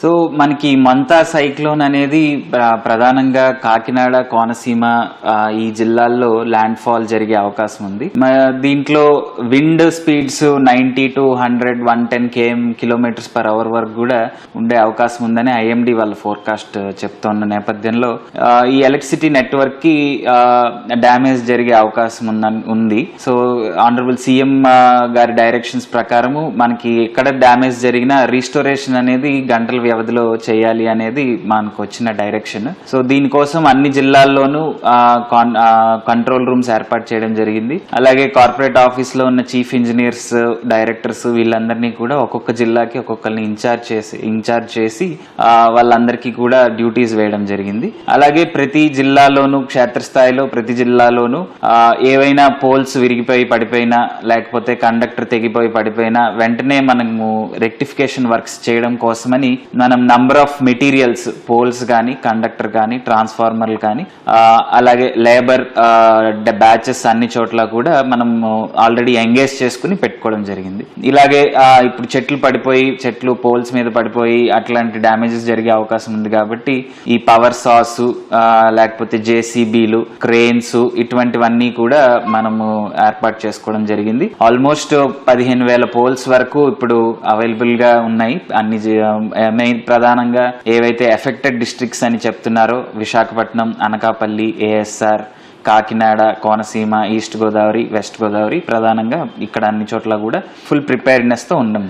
So మనకి మంతా cyclone అనేది ప్రధానంగా కాకినాడ కోనసీమ ఈ జిల్లాల్లో ల్యాండ్ ఫాల్ జరిగే అవకాశం ఉంది. దీంట్లో wind speeds ninety to hundred one ten KM kilometres per hour వరకు కూడా ఉండే అవకాశం ఉందని ఐఎండి వాళ్ళ ఫోర్కాస్ట్ చెప్తున్న నేపథ్యంలో ఈ ఎలక్ట్రిసిటీ నెట్వర్క్కి డ్యామేజ్ జరిగే అవకాశం ఉందని ఉంది. సో ఆనరబుల్ సీఎం గారి డైరెక్షన్స్ ప్రకారము మనకి ఎక్కడ డ్యామేజ్ జరిగినా రీస్టోరేషన్ అనేది గంటల వ్యవధిలో చేయాలి అనేది మనకు వచ్చిన డైరెక్షన్ సో దీనికోసం అన్ని జిల్లాల్లోనూ కంట్రోల్ రూమ్స్ ఏర్పాటు చేయడం జరిగింది. అలాగే కార్పొరేట్ ఆఫీస్లో ఉన్న చీఫ్ ఇంజనీర్స్ డైరెక్టర్స్ వీళ్ళందరినీ కూడా ఒక్కొక్క జిల్లాకి ఒక్కొక్కరిని ఇన్ఛార్జ్ చేసి ఇన్ఛార్జ్ చేసి వాళ్ళందరికీ కూడా డ్యూటీస్ వేయడం జరిగింది. అలాగే ప్రతి జిల్లాలోనూ క్షేత్రస్థాయిలో ప్రతి జిల్లాలోనూ ఏవైనా పోల్స్ విరిగిపోయి పడిపోయినా లేకపోతే కండక్టర్ తెగిపోయి పడిపోయినా వెంటనే మనము రెక్టిఫికేషన్ వర్క్స్ చేయడం కోసమని మనం నంబర్ ఆఫ్ మెటీరియల్స్ పోల్స్ కానీ కండక్టర్ కానీ ట్రాన్స్ఫార్మర్లు కానీ అలాగే లేబర్ బ్యాచెస్ అన్ని చోట్ల కూడా మనం ఆల్రెడీ ఎంగేజ్ చేసుకుని పెట్టుకోవడం జరిగింది. ఇలాగే ఇప్పుడు చెట్లు పడిపోయి చెట్లు పోల్స్ మీద పడిపోయి అట్లాంటి డ్యామేజెస్ జరిగే అవకాశం ఉంది కాబట్టి ఈ పవర్ సాస్ లేకపోతే జేసీబీలు క్రేన్స్ ఇటువంటివన్నీ కూడా మనము ఏర్పాటు చేసుకోవడం జరిగింది. ఆల్మోస్ట్ పదిహేను వేల పోల్స్ వరకు ఇప్పుడు అవైలబుల్గా ఉన్నాయి. అన్ని ప్రధానంగా ఏవైతే ఎఫెక్టెడ్ డిస్ట్రిక్ట్స్ అని చెప్తున్నారో Visakhapatnam Anakapalli ASR Kakinada Konaseema east Godavari west Godavari ప్రధానంగా ఇక్కడ అన్ని చోట్ల కూడా ఫుల్ ప్రిపేర్నెస్తో ఉండం.